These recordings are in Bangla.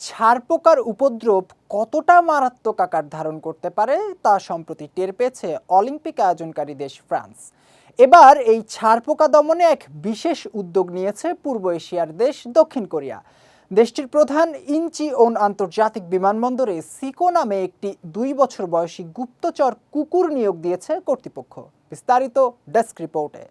ছারপোকার উপদ্রব কতটা মারাত্মক আকার ধারণ করতে পারে তা সম্প্রতি টের পেয়েছে অলিম্পিক আয়োজনকারী দেশ ফ্রান্স। এবার এই ছারপোকা দমনে এক বিশেষ উদ্যোগ নিয়েছে পূর্ব এশিয়ার দেশ দক্ষিণ কোরিয়া। দেশটির প্রধান ইঞ্চি ওন আন্তর্জাতিক বিমানবন্দরে সিকো নামে একটি দুই বছর বয়সী গুপ্তচর কুকুর নিয়োগ দিয়েছে কর্তৃপক্ষ। বিস্তারিত ডেস্ক রিপোর্টে।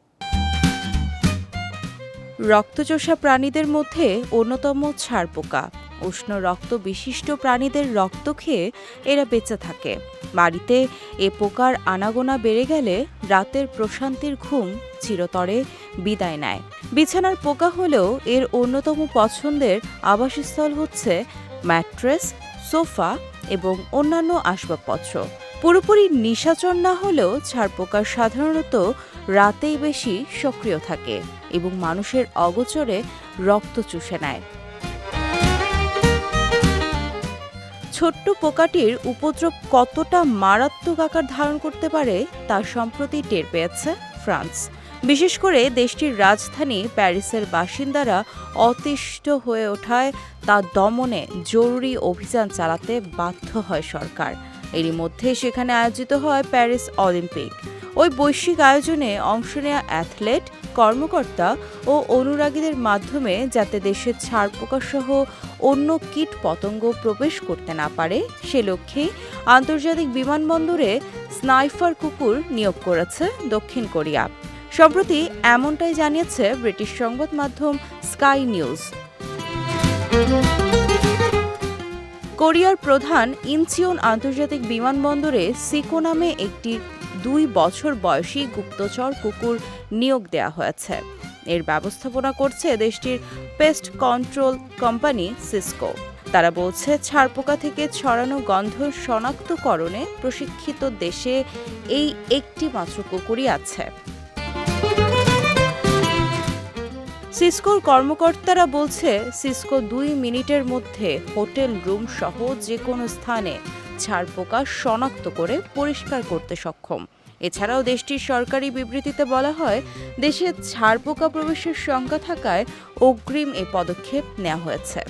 রক্তচোষা প্রাণীদের মধ্যে অন্যতম ছারপোকা উষ্ণ রক্ত বিশিষ্ট প্রাণীদের রক্ত খেয়ে এরা বেঁচে থাকে। বাড়িতে এ পোকার আনাগোনা বেড়ে গেলে রাতের প্রশান্তির ঘুম চিরতরে বিদায় নেয়। বিছানার পোকা হলেও এর অন্যতম পছন্দের আবাসস্থল হচ্ছে ম্যাট্রেস, সোফা এবং অন্যান্য আসবাবপত্র। পুরোপুরি নিশাচর না হলেও ছারপোকা সাধারণত রাতেই বেশি সক্রিয় থাকে এবং মানুষের অগোচরে রক্ত চুষে নেয়। ছোট্ট পোকাটির উপদ্রব কতটা মারাত্মক আকার ধারণ করতে পারে তা সম্প্রতি টের পেয়েছে ফ্রান্স। বিশেষ করে দেশটির রাজধানী প্যারিসের বাসিন্দারা অতিষ্ঠ হয়ে ওঠায় তা দমনে জরুরি অভিযান চালাতে বাধ্য হয় সরকার। এরই মধ্যে সেখানে আয়োজিত হয় প্যারিস অলিম্পিক। ওই বৈশ্বিক আয়োজনে অংশ নেওয়া অ্যাথলেট, কর্মকর্তা ও অনুরাগীদের মাধ্যমে যাতে দেশের ছাড়পোকা সহ অন্য কীট পতঙ্গ প্রবেশ করতে না পারে, সে লক্ষ্যেই আন্তর্জাতিক বিমানবন্দরে স্নাইফার কুকুর নিয়োগ করেছে দক্ষিণ কোরিয়া। সম্প্রতি এমনটাই জানিয়েছে ব্রিটিশ সংবাদ মাধ্যম স্কাই নিউজ। কোরিয়ার প্রধান ইনচিয়ন আন্তর্জাতিক বিমানবন্দরে সিকো নামে একটি দুই বছর বয়সী গুপ্তচর কুকুর নিয়োগ দেওয়া হয়েছে। এর ব্যবস্থাপনা করছে দেশটির পেস্ট কন্ট্রোল কোম্পানি সিসকো তারা বলছে ছারপোকা থেকে ছড়ানো গন্ধ শনাক্তকরণে প্রশিক্ষিত দেশে এই একটি মাত্র কুকুরই আছে। সিসকোর কর্মকর্তারা বলছে সিসকো দুই মিনিটের মধ্যে হোটেল, রুম সহ যে কোনো স্থানে ছারপোকা শনাক্ত করে পরিষ্কার করতে সক্ষম। এছাড়াও দেশটির সরকারি বিবৃতিতে বলা হয় দেশে ছারপোকা প্রবেশের সংখ্যা থাকায় অগ্রিম এ পদক্ষেপ নেওয়া হয়েছে।